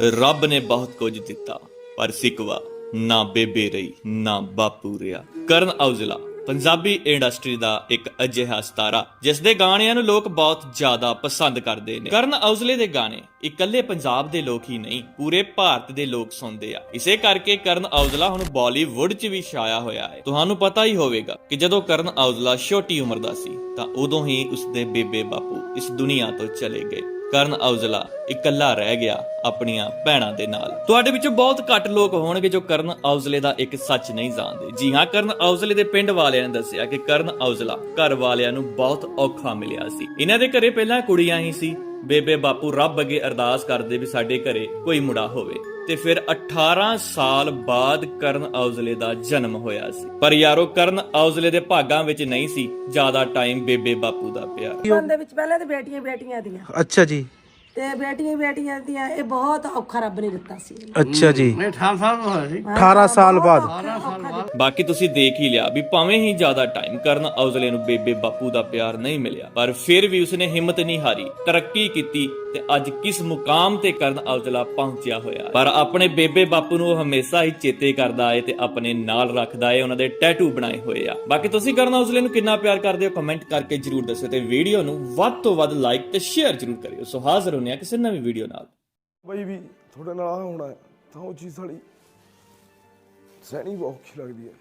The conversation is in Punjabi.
ਰੱਬ ਨੇ ਬਹੁਤ ਕੁਝ ਦਿੱਤਾ, ਪਰ ਸਿਕਵਾ ਨਾ ਬੇਬੇ ਰਹੀ, ਨਾ ਬਾਪੂ ਰਿਆ ਕਰਨ ਔਜਲਾ, ਪੰਜਾਬੀ ਇੰਡਸਟਰੀ ਦਾ ਇੱਕ ਅਜਿਹਾ ਸਤਾਰਾ ਜਿਸ ਦੇ ਗਾਣਿਆਂ ਨੂੰ ਲੋਕ ਬਹੁਤ ਜ਼ਿਆਦਾ ਪਸੰਦ ਕਰਦੇ ਨੇ। ਕਰਨ ਔਜਲੇ ਦੇ ਗਾਣੇ ਇਕੱਲੇ ਪੰਜਾਬ ਦੇ ਲੋਕ ਹੀ ਨਹੀਂ, ਪੂਰੇ ਭਾਰਤ ਦੇ ਲੋਕ ਸੁਣਦੇ ਆ। ਇਸੇ ਕਰਕੇ ਕਰਨ ਔਜਲਾ ਹੁਣ ਬਾਲੀਵੁੱਡ 'ਚ ਵੀ ਛਾਇਆ ਹੋਇਆ ਹੈ। ਤੁਹਾਨੂੰ ਪਤਾ ਹੀ ਹੋਵੇਗਾ ਕਿ ਜਦੋਂ ਕਰਨ ਔਜਲਾ ਛੋਟੀ ਉਮਰ ਦਾ ਸੀ, ਤਾਂ ਉਦੋਂ ਹੀ ਉਸਦੇ ਬੇਬੇ ਬਾਪੂ ਇਸ ਦੁਨੀਆ ਤੋਂ ਚਲੇ ਗਏ। ਕਰਨ ਔਜਲਾ ਇਕੱਲਾ ਰਹਿ ਗਿਆ ਆਪਣੀਆਂ ਭੈਣਾਂ ਦੇ ਨਾਲ। ਤੁਹਾਡੇ ਵਿੱਚੋਂ ਬਹੁਤ ਘੱਟ ਲੋਕ ਹੋਣਗੇ ਜੋ ਕਰਨ ਔਜਲੇ ਦਾ ਇੱਕ ਸੱਚ ਨਹੀਂ ਜਾਣਦੇ। ਜੀ ਹਾਂ, ਕਰਨ ਔਜਲੇ ਦੇ ਪਿੰਡ ਵਾਲਿਆਂ ਨੇ ਦੱਸਿਆ ਕਿ ਕਰਨ ਔਜਲਾ ਘਰ ਵਾਲਿਆਂ ਨੂੰ ਬਹੁਤ ਔਖਾ ਮਿਲਿਆ ਸੀ। ਇਹਨਾਂ ਦੇ ਘਰੇ ਪਹਿਲਾਂ ਕੁੜੀਆਂ ਹੀ ਸੀ। ਬੇਬੇ ਬਾਪੂ ਰੱਬ ਅੱਗੇ ਅਰਦਾਸ ਕਰਦੇ ਵੀ ਸਾਡੇ ਘਰੇ ਕੋਈ ਮੁੰਡਾ ਹੋਵੇ। ਤੇ ਫਿਰ 18 ਸਾਲ ਬਾਅਦ ਕਰਨ ਔਜਲੇ ਦਾ ਜਨਮ ਹੋਇਆ ਸੀ। ਪਰ ਯਾਰੋ ਕਰਨ ਔਜਲੇ ਦੇ ਭਾਗਾਂ ਵਿੱਚ ਨਹੀਂ ਸੀ। ਜ਼ਿਆਦਾ ਟਾਈਮ ਬੇਬੇ ਬਾਪੂ ਦਾ ਪਿਆਰ। ਦੇ ਵਿੱਚ ਪਹਿਲਾਂ ਤੇ ਬੇਟੀਆਂ ਬੇਟੀਆਂ ਦੀਆਂ। ਅੱਛਾ ਜੀ। ਤੇ ਬੇਟੀਆਂ ਬੇਟੀਆਂ ਦੀਆਂ ਇਹ ਬਹੁਤ ਔਖਾ ਰੱਬ ਨੇ ਦਿੱਤਾ ਸੀ। ਅੱਛਾ ਜੀ। ਮੈਂ 18 ਸਾਲ ਹੋਇਆ ਸੀ 18 ਸਾਲ ਬਾਅਦ। ਬਾਕੀ ਤੁਸੀਂ ਦੇਖ ਹੀ ਲਿਆ ਵੀ ਭਾਵੇਂ ਹੀ ਜ਼ਿਆਦਾ ਟਾਈਮ ਕਰਨ, ਔਜਲੇ ਨੂੰ ਬੇਬੇ ਬਾਪੂ ਦਾ ਪਿਆਰ ਨਹੀਂ ਮਿਲਿਆ। ਪਰ ਫਿਰ ਵੀ ਉਸਨੇ ਹਿੰਮਤ ਨਹੀਂ ਹਾਰੀ, ਤਰੱਕੀ ਕੀਤੀ ਤੇ ਅੱਜ ਕਿਸ ਮੁਕਾਮ ਤੇ ਕਰਨ ਔਜਲਾ ਪਹੁੰਚਿਆ ਹੋਇਆ ਪਰ ਆਪਣੇ ਬੇਬੇ ਬਾਪੂ ਨੂੰ ਉਹ ਹਮੇਸ਼ਾ ਹੀ ਚੇਤੇ ਕਰਦਾ ਹੈ ਤੇ ਆਪਣੇ ਨਾਲ ਰੱਖਦਾ ਹੈ ਉਹਨਾਂ ਦੇ ਟੈਟੂ ਬਣਾਏ ਹੋਏ ਆ। ਬਾਕੀ ਤੁਸੀਂ ਕਰਨ ਔਜਲੇ ਨੂੰ ਕਿੰਨਾ ਪਿਆਰ ਕਰਦੇ ਹੋ ਕਮੈਂਟ ਕਰਕੇ ਜਰੂਰ ਦੱਸੋ ਤੇ ਵੀਡੀਓ ਨੂੰ ਵੱਧ ਤੋਂ ਵੱਧ ਲਾਈਕ ਤੇ ਸ਼ੇਅਰ ਜਰੂਰ ਕਰਿਓ। ਸੋ ਹਾਜ਼ਰ ਹੁੰਦੇ ਹਾਂ ਕਿਸੇ ਨਵੀਂ ਵੀਡੀਓ ਨਾਲ। ਬਈ ਵੀ ਤੁਹਾਡੇ ਨਾਲ ਆ ਹੋਣਾ ਤਾਂ ਉਹ ਚੀਜ਼ ਸਾਡੀ ਸਹਿਣੀ ਬਹੁਤ ਔਖੀ ਲੱਗਦੀ ਹੈ